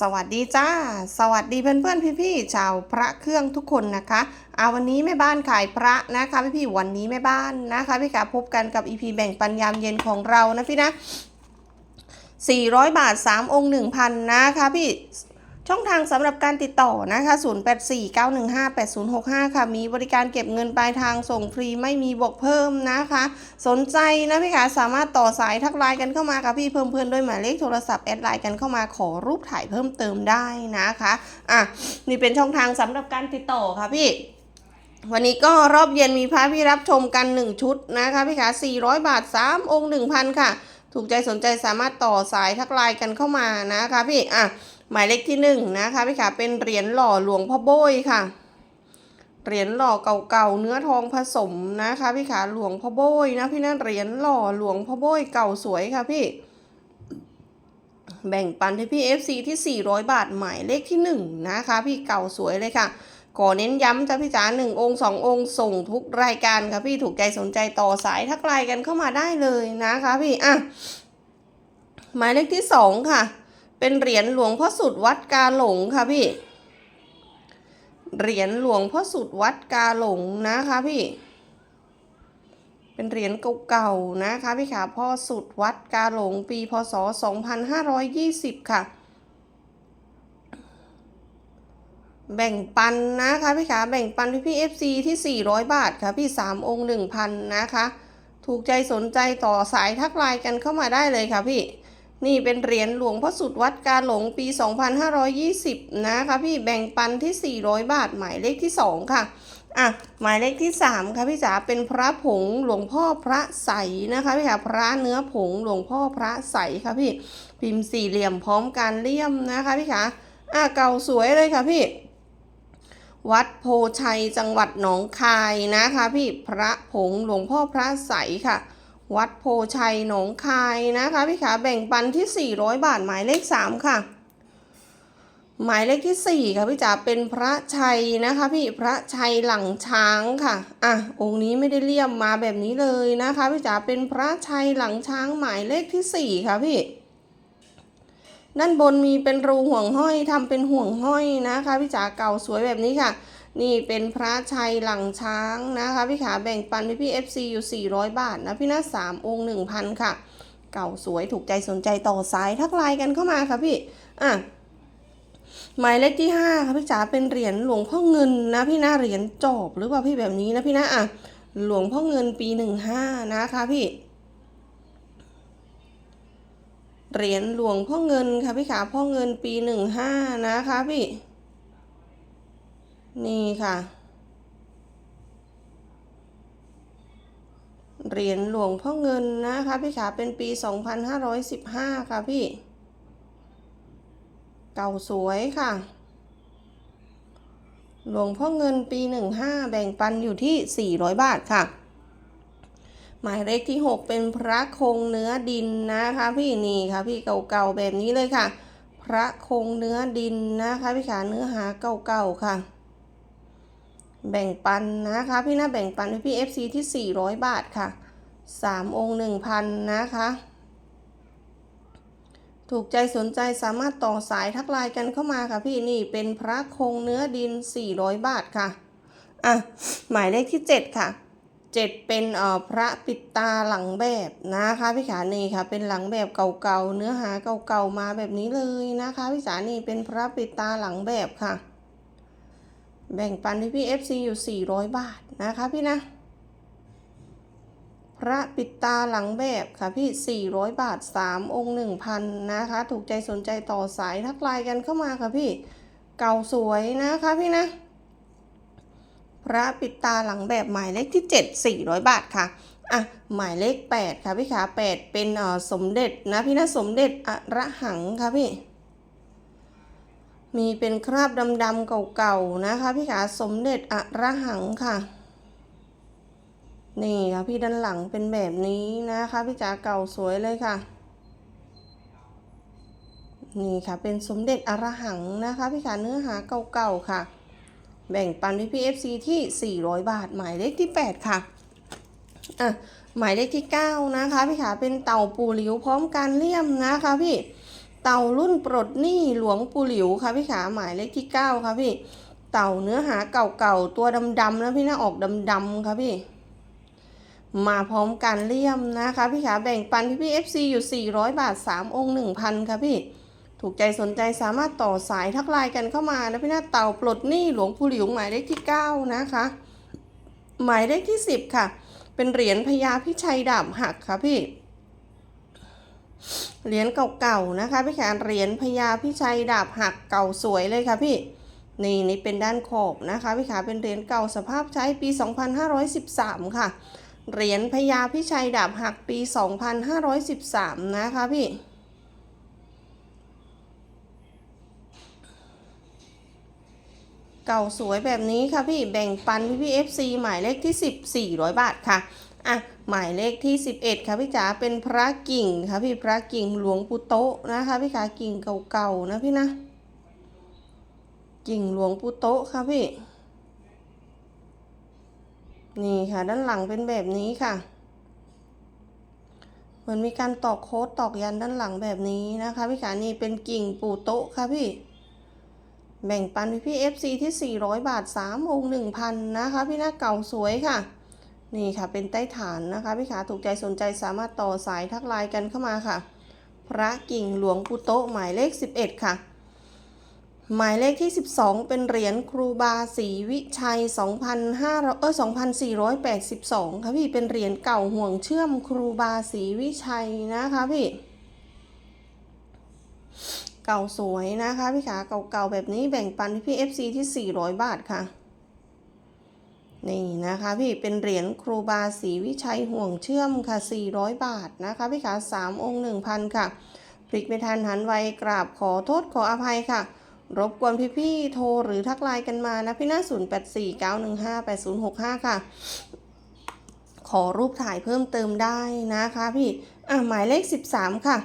สวัสดีจ้า สวัสดีเพื่อนๆพี่ๆชาวพระเครื่องทุกคนนะคะเอาวันนี้แม่บ้านขายพระนะคะพี่ๆวันนี้แม่บ้านนะคะพี่ขาพบกันกับ EP แบ่งปันยามเย็นของเรานะพี่นะ400 บาท 3 องค์ 1,000 นะคะพี่ ช่องทางสำหรับการติดต่อนะคะ 0849158065 ค่ะ มีบริการเก็บเงินปลายทางส่งฟรีไม่มีบวกเพิ่มนะคะ สนใจนะพี่คะสามารถต่อสายทักไลน์กันเข้ามาค่ะพี่เพิ่มเพื่อนด้วยหมายเลขโทรศัพท์แอดไลน์กันเข้ามาขอรูปถ่ายเพิ่มเติมได้นะคะอะนี่เป็นช่องทางสำหรับการติดต่อค่ะพี่วันนี้ก็รอบเย็นมีพระพี่รับชมกัน 1 ชุดนะคะพี่คะ400 บาท 3 องค์ 1,000 ค่ะ ถูกใจสนใจสามารถต่อสายทักไลน์กันเข้ามานะคะพี่อะ หมายเลขที่หนึ่งนะคะพี่ขาเป็นเหรียญหล่อหลวงพ่อโบยค่ะ เหรียญหล่อเก่าๆเนื้อทองผสมนะคะพี่ขาหลวงพ่อโบยนะพี่นั่นเหรียญหล่อหลวงพ่อโบยเก่าสวยค่ะพี่ แบ่งปันให้พี่ FC ที่ 400 บาทหมายเลขที่ 1 นะคะ พี่เก่าสวยเลยค่ะขอเน้นย้ำจ้ะพี่จ๋าหนึ่งองค์สององค์ส่งทุกรายการค่ะพี่ถูกใจสนใจต่อสายทักไลน์กันเข้ามาได้เลยนะคะพี่อะหมายเลขที่สองค่ะ เป็นเหรียญหลวงพ่อสุดวัดกาหลงค่ะพี่ เหรียญหลวงพ่อสุดวัดกาหลงนะคะพี่ เป็นเหรียญเก่าๆนะคะพี่ขาพ่อสุดวัดกาหลงปีพศ 2520 ค่ะ แบ่งปันนะคะพี่ขาแบ่งปันพี่พี่ FC ที่ 400 บาทค่ะพี่ 3 องค์ 1,000 นะคะ ถูกใจสนใจต่อสายทักไลน์กันเข้ามาได้เลยค่ะพี่ นี่เป็นเหรียญหลวงพ่อสุดวัดกาหลงปี 2520 นะคะพี่แบ่งปันที่ 400 บาท หมายเลขที่ 2 ค่ะ อะ หมายเลขที่ 3 ค่ะพี่จ๋าเป็นพระผงหลวงพ่อพระใสนะคะพี่ค่ะพระเนื้อผงหลวงพ่อพระใสค่ะพี่ พิมพ์สี่เหลี่ยมพร้อมการเลี่ยมนะคะพี่ค่ะอะเก่าสวยเลยค่ะพี่ วัดโพชัยจังหวัดหนองคายนะคะพี่พระผงหลวงพ่อพระใสค่ะ วัดโพชัยหนองคายนะคะพี่ขาแบ่งปันที่ 400 บาทหมายเลข 3 ค่ะ หมายเลขที่ 4 ค่ะพี่จ๋าเป็นพระชัยนะคะพี่พระชัยหลังช้างค่ะอะองค์นี้ไม่ได้เลี่ยมมาแบบนี้เลยนะคะพี่จ๋าเป็นพระชัยหลังช้างหมายเลขที่ 4 ค่ะพี่ด้านบนมีเป็นรูห่วงห้อยทำเป็นห่วงห้อยนะคะพี่จ๋าเก่าสวยแบบนี้ค่ะ นี่เป็นพระชัยหลังช้างนะคะ พี่ขาแบ่งปันพี่พี่ FC อยู่ 400 บาทนะ พี่นะสามองค์1,000ค่ะ เก่าสวยถูกใจสนใจต่อสายทักไลน์กันเข้ามาค่ะพี่ อะหมายเลขที่ 5 ค่ะพี่จ๋าเป็นเหรียญหลวงพ่อเงินนะพี่นะเหรียญจอบหรือเปล่าพี่แบบนี้นะพี่นะอะหลวงพ่อเงินปี 15 นะคะพี่เหรียญหลวงพ่อเงินค่ะพี่ขาพ่อเงินปี 15 นะคะพี่ นี่ค่ะเหรียญหลวงพ่อเงินนะคะพี่ขาเป็นปี 2515 ค่ะพี่ เก่าสวยค่ะ หลวงพ่อเงินปี 15 แบ่งปันอยู่ที่ 400 บาทค่ะ หมายเลขที่ 6 เป็นพระคงเนื้อดินนะคะพี่นี่ค่ะพี่เก่าๆแบบนี้เลยค่ะ พระคงเนื้อดินนะคะพี่ขาเนื้อหาเก่าๆค่ะ แบ่งปันนะคะพี่นะแบ่งปันให้พี่ FC ที่ 400 บาทค่ะ 3 องค์ 1,000 นะคะ ถูกใจสนใจสามารถต่อสายทักไลน์กันเข้ามาค่ะพี่นี่เป็นพระคงเนื้อดิน 400 บาทค่ะ อะ หมายเลขที่ 7 ค่ะ 7 เป็นเอ่อพระปิดตาหลังแบบนะคะพี่ขานี่ค่ะ เป็นหลังแบบเก่าๆเนื้อหาเก่าๆมาแบบนี้เลยนะคะพี่จ๋านี่เป็นพระปิดตาหลังแบบค่ะ แบ่งปันให้พี่ FC อยู่ 400 บาทนะคะพี่นะ พระปิดตาหลังแบบค่ะพี่ 400 บาท 3 องค์ 1,000 นะคะ ถูกใจสนใจต่อสายทักไลน์กันเข้ามาค่ะพี่ เก่าสวยนะคะพี่นะ พระปิดตาหลังแบบหมายเลขที่ 7 400 บาทค่ะอะหมายเลข 8 ค่ะพี่ขา8เป็นเออสมเด็จนะพี่นะสมเด็จอระหังค่ะพี่ มีเป็นคราบดำๆเก่าๆนะคะ พี่ขาสมเด็จอระหังค่ะ นี่ค่ะพี่ด้านหลังเป็นแบบนี้นะคะ พี่จ๋าเก่าสวยเลยค่ะ นี่ค่ะเป็นสมเด็จอรหังนะคะ พี่ขาเนื้อหาเก่าๆค่ะ แบ่งปันพี่พีเอฟซีที่ 400 บาท หมายเลขที่ 8 ค่ะอะหมายเลขที่ 9 นะคะ พี่ขาเป็นเต่าปูหลิวพร้อมการเลี่ยมนะคะพี่ เต่ารุ่นปลดหนี้หลวงปู่หลิวค่ะพี่ขาหมายเลขที่เก้าค่ะพี่ เต่าเนื้อหาเก่าๆตัวดำๆนะพี่นะออกดำๆค่ะพี่ มาพร้อมกันเลี่ยมนะคะพี่ขาแบ่งปันพี่พี่ FC อยู่ 400 บาท 3 องค์ 1,000 ค่ะพี่ ถูกใจสนใจสามารถต่อสายทักไลน์กันเข้ามานะพี่นะเต่าปลดหนี้หลวงปู่หลิวหมายเลขที่ 9 นะคะ หมายเลขที่ 10 ค่ะ เป็นเหรียญพญาพิชัยดาบหักค่ะพี่ เหรียญเก่าๆนะคะพี่ขาเหรียญพญาพิชัยดาบหักเก่าสวยเลยค่ะพี่นี่นี่เป็นด้านขอบนะคะพี่ขาเป็นเหรียญเก่าสภาพใช้ปี 2513 ค่ะ เหรียญพญาพิชัยดาบหักปี 2513 นะคะพี่เก่าสวยแบบนี้ค่ะพี่แบ่งปันพี่พี่ FC หมายเลขที่ 10 400 บาทค่ะ อะหมายเลขที่ 11 ค่ะพี่จ๋าเป็นพระกิ่งค่ะพี่พระกิ่งหลวงปู่โตะนะคะพี่ขากิ่งเก่าๆนะพี่นะ กิ่งหลวงปู่โตะค่ะพี่ นี่ค่ะด้านหลังเป็นแบบนี้ค่ะเหมือนมีการตอกโค้ดตอกยันด้านหลังแบบนี้นะคะพี่ขานี่เป็นกิ่งปู่โตะค่ะพี่แบ่งปันพี่พี่ FC ที่ 400 บาท3องค์1,000 นะคะ พี่หน้าเก่าสวยค่ะ นี่ค่ะเป็นใต้ฐานนะคะพี่ขาถูกใจสนใจสามารถต่อสายทักไลน์กันเข้ามาค่ะ พระกิ่งหลวงปู่โตหมายเลข 11 ค่ะ หมายเลขที่ 12 เป็นเหรียญครูบาศรีวิชัย 2,500เออ2,482 ค่ะพี่เป็นเหรียญเก่าห่วงเชื่อมครูบาศรีวิชัยนะคะพี่เก่าสวยนะคะพี่ขาเก่าๆแบบนี้แบ่งปันพี่ FC ที่ 400 บาทค่ะ นี่นะคะพี่เป็นเหรียญครูบาศรีวิชัยห่วงเชื่อมค่ะ 400 บาทนะคะพี่ขา3องค์ 1,000 ค่ะพลิกไม่ทันหันไวกราบขอโทษขออภัยค่ะ รบกวนพี่ๆโทรหรือทักไลน์กันมานะพี่หน้า 0849158065 ค่ะ ขอรูปถ่ายเพิ่มเติมได้นะคะพี่ อะหมายเลข 13 ค่ะ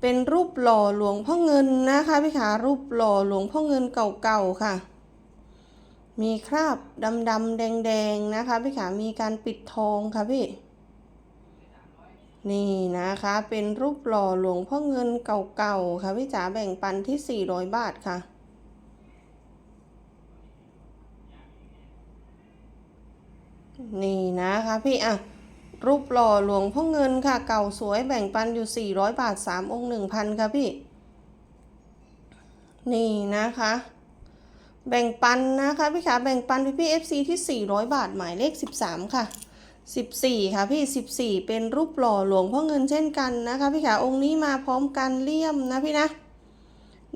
เป็นรูปหล่อหลวงพ่อเงินนะคะพี่ขารูปหล่อหลวงพ่อเงินเก่าๆค่ะ มีคราบดำๆแดงๆนะคะพี่ขามีการปิดทองค่ะพี่ นี่นะคะเป็นรูปหล่อหลวงพ่อเงินเก่าๆค่ะพี่จ๋าแบ่งปันที่ 400 บาทค่ะนี่นะคะพี่อะรูปหล่อหลวงพ่อเงินค่ะ เก่าสวยแบ่งปันอยู่ 400 บาท 3 องค์ 1,000 ค่ะพี่ นี่นะคะ แบ่งปันนะคะพี่ขาแบ่งปันพี่พี่ FC ที่ 400 บาทหมายเลข 13 ค่ะ 14 ค่ะพี่ 14 เป็นรูปหล่อหลวงพ่อเงินเช่นกันนะคะพี่ขาองค์นี้มาพร้อมกันเลี่ยมนะพี่นะ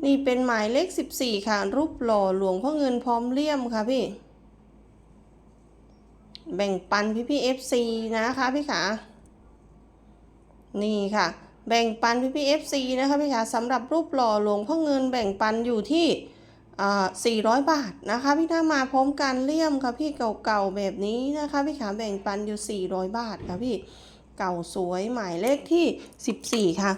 นี่เป็นหมายเลข 14 ค่ะ รูปหล่อหลวงพ่อเงินพร้อมเลี่ยมค่ะพี่ แบ่งปันพี่พี่ FC นะคะพี่ขานี่ค่ะ แบ่งปันพี่พี่ FC นะคะพี่ขาสำหรับรูปหล่อหลวงพ่อเงินแบ่งปันอยู่ที่ 400 บาทนะคะ พี่ถ้ามาพร้อมกันเลี่ยมค่ะพี่เก่าๆแบบนี้นะคะ พี่ขาแบ่งปันอยู่ 400 บาทค่ะพี่เก่าสวยหมายเลขที่ 14 ค่ะ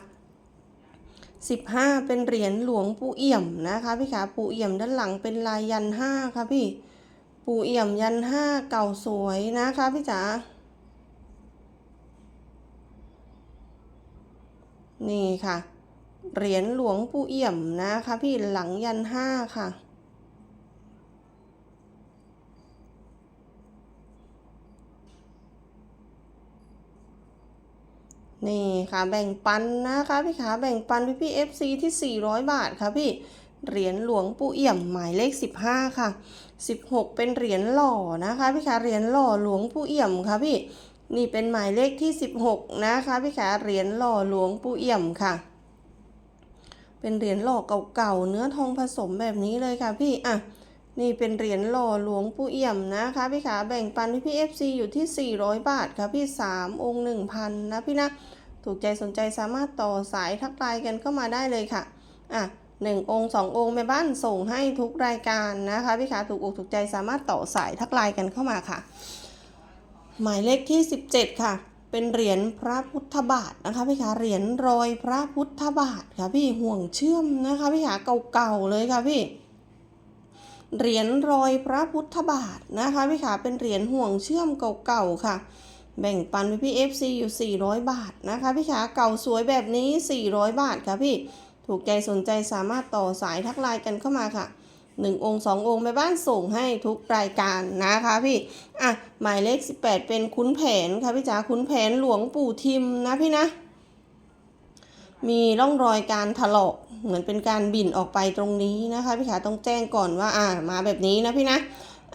15 เป็นเหรียญหลวงปู่เอี่ยมนะคะ พี่ขาปู่เอี่ยมด้านหลังเป็นลายยันห้าค่ะพี่ ปู่เอี่ยมยันห้าเก่าสวยนะคะ พี่จ๋านี่ค่ะ เหรียญหลวงปู่เอี่ยมนะคะพี่หลังยันห้าค่ะนี่ค่ะแบ่งปันนะคะพี่ขาแบ่งปันพี่พี่ FC ที่ 400 บาทค่ะพี่เหรียญหลวงปู่เอี่ยมหมายเลข 15 ค่ะ 16 เป็นเหรียญหล่อนะคะพี่ขาเหรียญหล่อหลวงปู่เอี่ยมค่ะพี่นี่เป็นหมายเลขที่ 16 นะคะพี่ขาเหรียญหล่อหลวงปู่เอี่ยมค่ะ เป็นเหรียญหล่อเก่าๆเนื้อทองผสมแบบนี้เลยค่ะพี่อะนี่เป็นเหรียญหล่อหลวงปู่เอี่ยมนะคะพี่ขาแบ่งปันพี่พี่ FC อยู่ที่ 400 บาทค่ะพี่ 3 องค์ 1,000 นะพี่นะถูกใจสนใจสามารถต่อสายทักไลน์กันเข้ามาได้เลยค่ะอะหนึ่งองค์สององค์แม่บ้านส่งให้ทุกรายการนะคะพี่ขาถูกอกถูกใจสามารถต่อสายทักไลน์กันเข้ามาค่ะ หมายเลขที่ 17 ค่ะ เป็นเหรียญพระพุทธบาทนะคะพี่ขาเหรียญรอยพระพุทธบาทค่ะพี่ห่วงเชื่อมนะคะพี่ขาเก่าๆเลยค่ะพี่เหรียญรอยพระพุทธบาทนะคะพี่ขาเป็นเหรียญห่วงเชื่อมเก่าๆค่ะ แบ่งปันพี่พี่ FC อยู่ 400 บาทนะคะพี่ขาเก่าสวยแบบนี้ 400 บาทค่ะพี่ถูกใจสนใจสามารถต่อสายทักไลน์กันเข้ามาค่ะ หนึ่งองค์สององค์แม่บ้านส่งให้ทุกรายการนะคะพี่อะหมายเลข 18 เป็นคุ้นแผนค่ะพี่จ๋าคุ้นแผนหลวงปู่ทิมนะพี่นะ มีร่องรอยการถลอกเหมือนเป็นการบิ่นออกไปตรงนี้นะคะพี่ขาต้องแจ้งก่อนว่าอ่ามาแบบนี้นะพี่นะ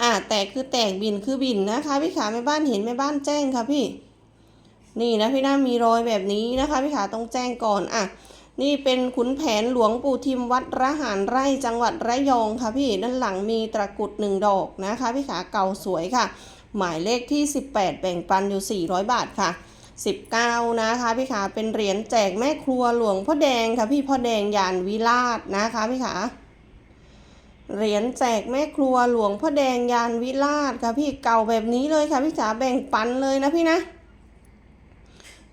อ่าแตกคือแตกบิ่นคือบิ่นนะคะพี่ขาแม่บ้านเห็นแม่บ้านแจ้งค่ะพี่ นี่นะพี่นะมีรอยแบบนี้นะคะพี่ขาต้องแจ้งก่อนอะ นี่เป็นขุนแผนหลวงปู่ทิมวัดระหารไร่จังหวัดระยองค่ะพี่ด้านหลังมีตะกุดหนึ่งดอกนะคะ พี่ขาเก่าสวยค่ะ หมายเลขที่ 18 แบ่งปันอยู่ 400 บาทค่ะ 19 นะคะพี่ขาเป็นเหรียญแจกแม่ครัวหลวงพ่อแดงค่ะพี่พ่อแดงยานวิราชนะคะพี่ขาเหรียญแจกแม่ครัวหลวงพ่อแดงยานวิราชค่ะพี่เก่าแบบนี้เลยค่ะพี่จ๋าแบ่งปันเลยนะพี่นะ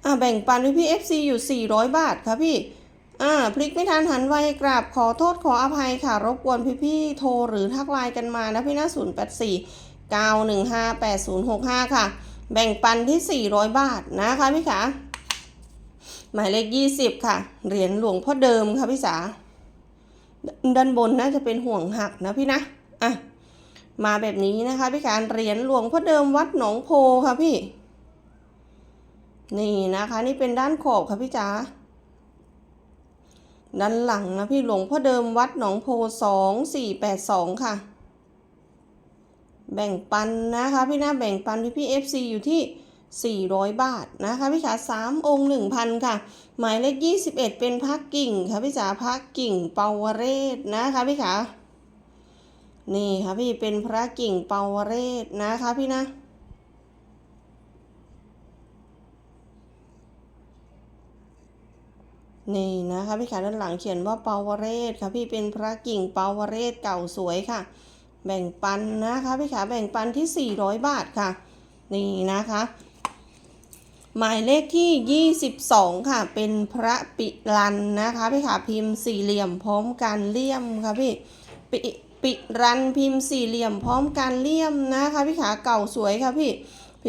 อ่าแบ่งปันด้วยพี่ FC อยู่ 400 บาทค่ะพี่ อ่าพลิกไม่ทันหันไวกราบขอโทษขออภัยค่ะ รบกวนพี่ๆโทรหรือทักไลน์กันมานะพี่นะ084 915 8065ค่ะ แบ่งปันที่400บาทนะคะพี่ขาหมายเลข20ค่ะ เหรียญหลวงพ่อเดิมค่ะพี่สาด้านบนน่าจะเป็นห่วงหักนะพี่นะอะมาแบบนี้นะคะพี่การเหรียญหลวงพ่อเดิมวัดหนองโพค่ะพี่ นี่นะคะ นี่เป็นด้านขอบค่ะพี่จ๋า ด้านหลังนะพี่หลวงพ่อเดิมวัดหนองโพสองสี่แปดสองค่ะ แบ่งปันนะคะพี่น้าแบ่งปันพี่พี่ FC อยู่ที่ 400 บาทนะคะพี่ขา3องค์1,000ค่ะ หมายเลข21เอ็ดเป็นพักกิ่งค่ะพี่จ๋าพักกิ่งเปาวเรศนะคะพี่ขานี่ค่ะพี่เป็นพระกิ่งเปาวเรศนะคะพี่นะ นี่นะคะพี่ขาด้านหลังเขียนว่าเปาวเรศค่ะพี่เป็นพระกิ่งเปาวเรศเก่าสวยค่ะ แบ่งปันนะคะพี่ขาแบ่งปันที่ 400 บาทค่ะ นี่นะคะ หมายเลขที่ 22 ค่ะ เป็นพระปิรันนะคะพี่ขาพิมพ์สี่เหลี่ยมพร้อมกันเลี่ยมค่ะพี่ปิปิรันพิมพ์สี่เหลี่ยมพร้อมกันเลี่ยมนะคะพี่ขาเก่าสวยค่ะพี่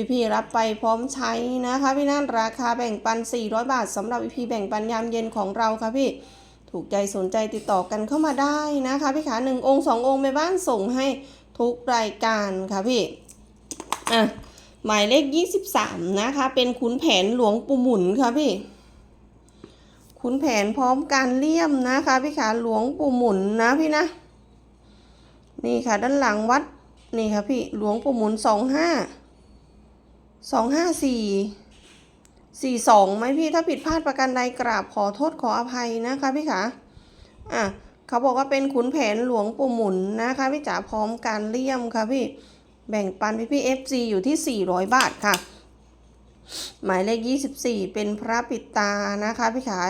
พี่ๆรับไปพร้อมใช้นะคะพี่นั่นราคาแบ่งปัน 400 บาทสำหรับพี่แบ่งปันยามเย็นของเราค่ะพี่ ถูกใจสนใจติดต่อกันเข้ามาได้นะคะพี่ขาหนึ่งองค์สององค์แม่บ้านส่งให้ทุกรายการค่ะพี่อะหมายเลข 23 นะคะ เป็นขุนแผนหลวงปู่หมุนค่ะพี่ขุนแผนพร้อมการเลี่ยมนะคะพี่ขาหลวงปู่หมุนนะพี่นะ นี่ค่ะด้านหลังวัด นี่ค่ะพี่หลวงปู่หมุนสองห้า 25 254 42ไหมพี่ถ้าผิดพลาดประการใดกราบขอโทษขออภัยนะคะพี่ขาอะเขาบอกว่าเป็นขุนแผนหลวงปู่หมุนนะคะพี่จ๋าพร้อมการเลี่ยมค่ะพี่แบ่งปันพี่พี่ FG อยู่ที่ 400 บาทค่ะ หมายเลข 24 เป็นพระปิดตานะคะพี่ขา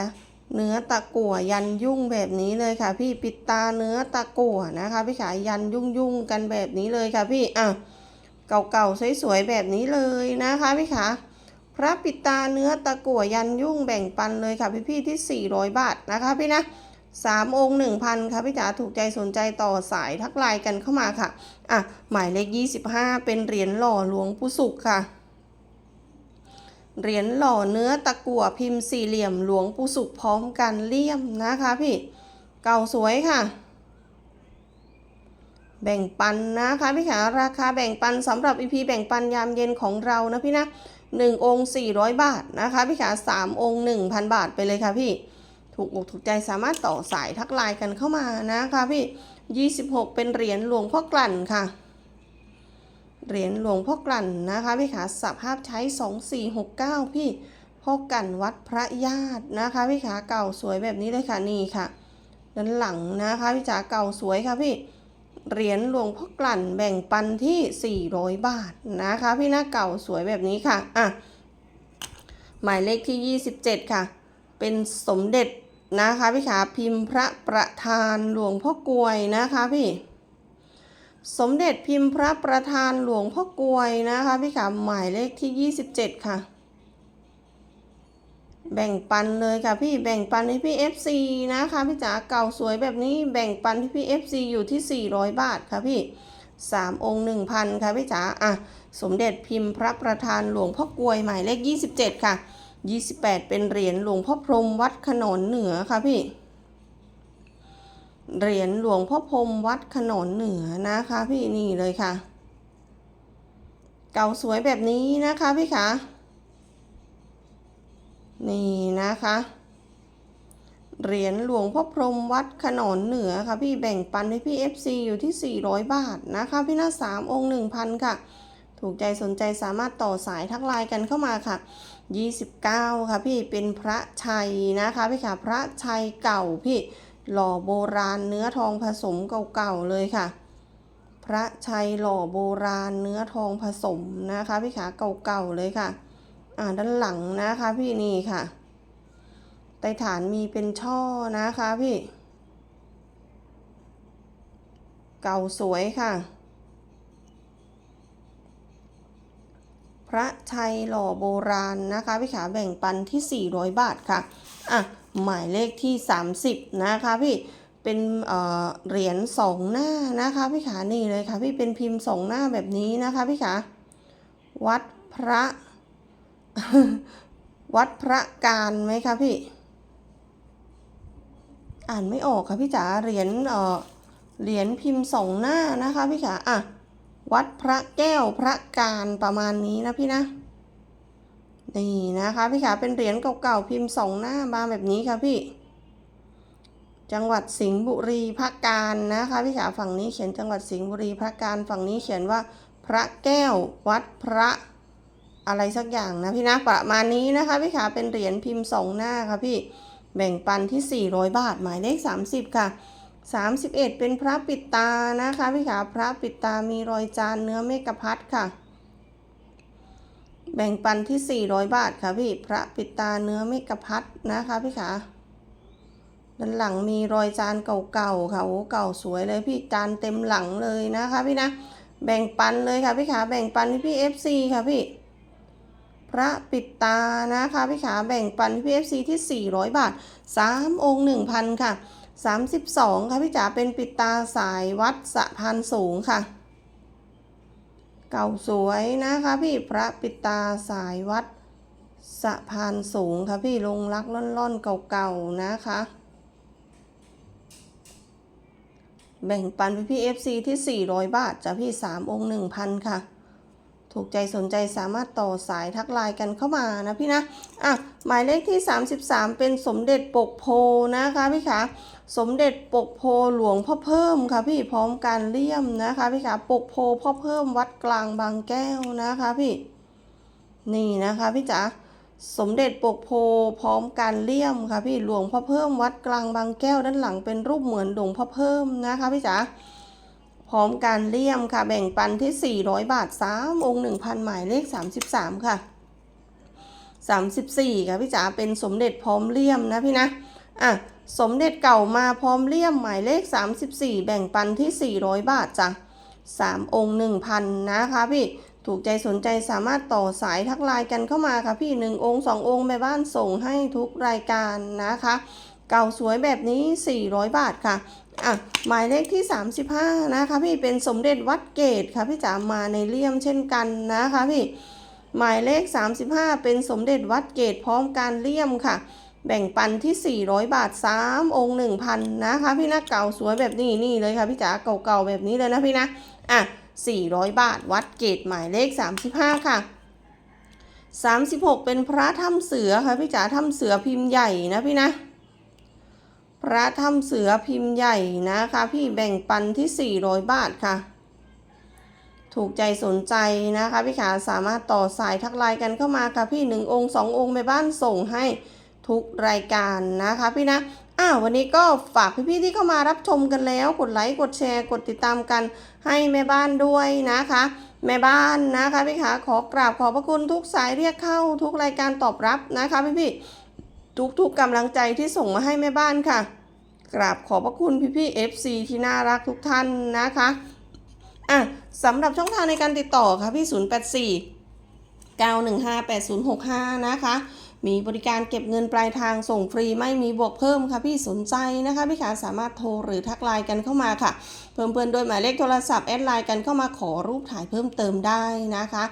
เนื้อตะกั่วยันยุ่งแบบนี้เลยค่ะ พี่ปิดตาเนื้อตะกั่วนะคะพี่ขายันยุ่งยุ่งกันแบบนี้เลยค่ะพี่อะ เก่าๆสวยๆแบบนี้เลยนะคะพี่ขาพระปิตาเนื้อตะกั่วยันยุ่งแบ่งปันเลยค่ะพี่พี่ๆที่ 400 บาทนะคะพี่นะสามองค์หนึ่งพันค่ะพี่จ๋าถูกใจสนใจต่อสายทักไลน์กันเข้ามาค่ะ อะ หมายเลข25เป็นเหรียญหล่อหลวงปู่สุขค่ะ เหรียญหล่อเนื้อตะกั่วพิมพ์สี่เหลี่ยมหลวงปู่สุขพร้อมกันเลี่ยมนะคะพี่ เก่าสวยค่ะ แบ่งปันนะคะพี่ขาราคาแบ่งปันสำหรับ EP แบ่งปันยามเย็นของเรานะพี่นะ1องค์400บาทนะคะพี่ขา3องค์1,000บาทไปเลยค่ะพี่ถูกอกถูกใจสามารถต่อสายทักไลน์กันเข้ามานะคะพี่ 26 เป็นเหรียญหลวงพ่อกลั่นค่ะ เหรียญหลวงพ่อกลั่นนะคะพี่ขาสภาพใช้ 2469 พี่พ่อกันวัดพระญาตินะคะพี่ขาเก่าสวยแบบนี้เลยค่ะนี่ค่ะด้านหลังนะคะพี่จ๋าเก่าสวยค่ะพี่ เหรียญหลวงพ่อกลั่นแบ่งปันที่ 400 บาทนะคะ พี่หน้าเก่าสวยแบบนี้ค่ะอะหมายเลขที่ 27 ค่ะ เป็นสมเด็จนะคะพี่ขาพิมพ์พระประธานหลวงพ่อกลวยนะคะพี่ สมเด็จพิมพ์พระประธานหลวงพ่อกลวยนะคะพี่ขาหมายเลขที่ 27 ค่ะ แบ่งปันเลยค่ะพี่แบ่งปันให้พี่ FC นะคะพี่จ๋าเก่าสวยแบบนี้แบ่งปันให้พี่ FC อยู่ที่ 400 บาทค่ะพี่ 3 องค์ 1,000 ค่ะพี่จ๋าอะสมเด็จพิมพ์พระประธานหลวงพ่อกลวยหมายเลข 27 ค่ะ 28 เป็นเหรียญหลวงพ่อพรมวัดขนนเหนือค่ะพี่ เหรียญหลวงพ่อพรมวัดขนนเหนือนะคะพี่นี่เลยค่ะ เก่าสวยแบบนี้นะคะพี่คะ นี่นะคะ เหรียญหลวงพ่อพรมวัดขนอนเหนือค่ะพี่แบ่งปันให้พี่ FC อยู่ที่ 400 บาทนะคะ พี่หน้าสามองค์ 1,000 ค่ะ ถูกใจสนใจสามารถต่อสายทักไลน์กันเข้ามาค่ะ 29 ค่ะพี่เป็นพระชัยนะคะพี่ค่ะพระชัยเก่าพี่หล่อโบราณเนื้อทองผสมเก่าๆเลยค่ะ พระชัยหล่อโบราณเนื้อทองผสมนะคะพี่ขาเก่าๆเลยค่ะ อ่าด้านหลังนะคะ พี่นี่ค่ะใต้ฐานมีเป็นช่อนะคะพี่ เก่าสวยค่ะ พระชัยหล่อโบราณนะคะพี่ขาแบ่งปันที่ 400 บาทค่ะ อะ หมายเลขที่ 30 นะคะพี่เป็นเอ่อเหรียญสองหน้านะคะพี่ขานี่เลยค่ะ พี่เป็นพิมพ์สองหน้าแบบนี้นะคะพี่ขาวัดพระ วัดพระการไหมคะพี่ อ่านไม่ออกค่ะพี่จ๋าเหรียญเออเหรียญพิมพ์สองหน้านะคะพี่ขาอะวัดพระแก้วพระการประมาณนี้นะพี่นะนี่นะคะพี่ขาเป็นเหรียญเก่าๆพิมพ์สองหน้ามาแบบนี้ค่ะพี่ จังหวัดสิงห์บุรีพระการนะคะพี่ขาฝั่งนี้เขียนจังหวัดสิงห์บุรีพระการฝั่งนี้เขียนว่า พระแก้ววัดพระ อะไรสักอย่างนะพี่นะประมาณนี้นะคะพี่ขาเป็นเหรียญพิมพ์สองหน้าค่ะพี่แบ่งปันที่ 400 บาท หมายเลข 30 ค่ะ 31 เป็นพระปิดตานะคะพี่ขาพระปิดตามีรอยจานเนื้อเมกะพัดค่ะ แบ่งปันที่ 400 บาทค่ะพี่พระปิดตาเนื้อเมกะพัดนะคะพี่ขาด้านหลังมีรอยจานเก่าๆค่ะโอ้เก่าสวยเลยพี่จานเต็มหลังเลยนะคะพี่นะแบ่งปันเลยค่ะพี่ขาแบ่งปันให้พี่ FC ค่ะพี่ พระปิดตานะคะพี่ขาแบ่งปันให้พี่ FC ที่ 400 บาท 3 องค์ 1,000 ค่ะ 32 ค่ะพี่จ๋าเป็นปิดตาสายวัดสะพานสูงค่ะ เก่าสวยนะคะพี่พระปิดตาสายวัดสะพานสูงค่ะพี่ลงรักล่อนๆเก่าๆนะคะ แบ่งปันไปพี่ FC ที่ 400 บาทจ้ะพี่ 3 องค์ 1,000 ค่ะ ถูกใจสนใจสามารถต่อสายทักไลน์กันเข้ามานะพี่นะอะหมายเลขที่ 33 เป็นสมเด็จปกโพนะคะพี่ขาสมเด็จปกโพหลวงพ่อเพิ่มค่ะพี่พร้อมการเลี่ยมนะคะพี่ขาปกโพพ่อเพิ่มวัดกลางบางแก้วนะคะพี่นี่นะคะพี่จ๋าสมเด็จปกโพพร้อมการเลี่ยมค่ะพี่หลวงพ่อเพิ่มวัดกลางบางแก้วด้านหลังเป็นรูปเหมือนหลวงพ่อเพิ่มนะคะพี่จ๋า พร้อมการเลี่ยมค่ะ แบ่งปันที่ 400 บาท 3 องค์ 1,000 หมายเลข 33 ค่ะ 34 ค่ะ พี่จ๋าเป็นสมเด็จพร้อมเลี่ยมนะพี่นะ อะ สมเด็จเก่ามาพร้อมเลี่ยมหมายเลข 34 แบ่งปันที่ 400 บาทจ้ะ3 องค์ 1,000 นะคะพี่ ถูกใจสนใจสามารถต่อสายทักไลน์กันเข้ามาค่ะพี่ 1 องค์ 2 องค์แม่บ้านส่งให้ทุกรายการนะคะ เก่าสวยแบบนี้ 400 บาทค่ะ อะหมายเลขที่ 35 นะคะพี่เป็นสมเด็จวัดเกตค่ะพี่จ๋ามาในเลี่ยมเช่นกันนะคะพี่หมายเลข 35 เป็นสมเด็จวัดเกตพร้อมการเลี่ยมค่ะ แบ่งปันที่ 400 บาท 3 องค์ 1,000 นะคะ พี่นะเก่าสวยแบบนี้นี่เลยค่ะพี่จ๋าเก่าๆแบบนี้เลยนะพี่นะอะ 400 บาทวัดเกตหมายเลข 35 ค่ะ 36 เป็นพระถ้ำเสือค่ะพี่จ๋าถ้ำเสือพิมพ์ใหญ่นะพี่นะ ระถ้ำเสือพิมพ์ใหญ่นะคะ พี่แบ่งปันที่ 400 บาทค่ะ ถูกใจสนใจนะคะพี่ขาสามารถต่อสายทักไลน์กันเข้ามาค่ะพี่หนึ่งองค์สององค์แม่บ้านส่งให้ทุกรายการนะคะพี่นะอ้าววันนี้ก็ฝากพี่ๆที่เข้ามารับชมกันแล้ว กดไลค์กดแชร์กดติดตามกันให้แม่บ้านด้วยนะคะ แม่บ้านนะคะพี่ขาขอกราบขอบพระคุณทุกสายเรียกเข้าทุกรายการตอบรับนะคะพี่ๆทุกๆกำลังใจที่ส่งมาให้แม่บ้านค่ะ กราบขอบพระคุณพี่ๆ FC ที่น่ารักทุกท่านนะคะอะสำหรับช่องทางในการติดต่อค่ะพี่ 084 915 8065 นะคะ มีบริการเก็บเงินปลายทางส่งฟรีไม่มีบวกเพิ่มค่ะพี่สนใจนะคะพี่ขาสามารถโทรหรือทักไลน์กันเข้ามาค่ะ เพิ่มเพื่อนโดยหมายเลขโทรศัพท์แอดไลน์กันเข้ามาขอรูปถ่ายเพิ่มเติมได้นะคะ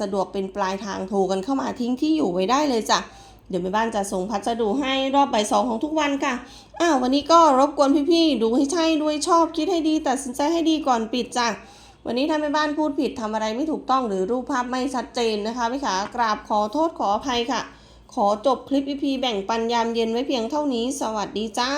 สะดวกเป็นปลายทางโทรกันเข้ามาทิ้งที่อยู่ไว้ได้เลยจ้ะเดี๋ยวแม่บ้านจะส่งพัสดุให้รอบบ่ายสองของทุกวันค่ะ อ้าววันนี้ก็รบกวนพี่ๆดูให้ใช่ด้วยชอบคิดให้ดีตัดสินใจให้ดีก่อนปิดจ้ะวันนี้ถ้าแม่บ้านพูดผิดทำอะไรไม่ถูกต้องหรือรูปภาพไม่ชัดเจนนะคะพี่ขากราบขอโทษขออภัยค่ะ ขอจบคลิปอีพีแบ่งปันยามเย็นไว้เพียงเท่านี้ สวัสดีจ้า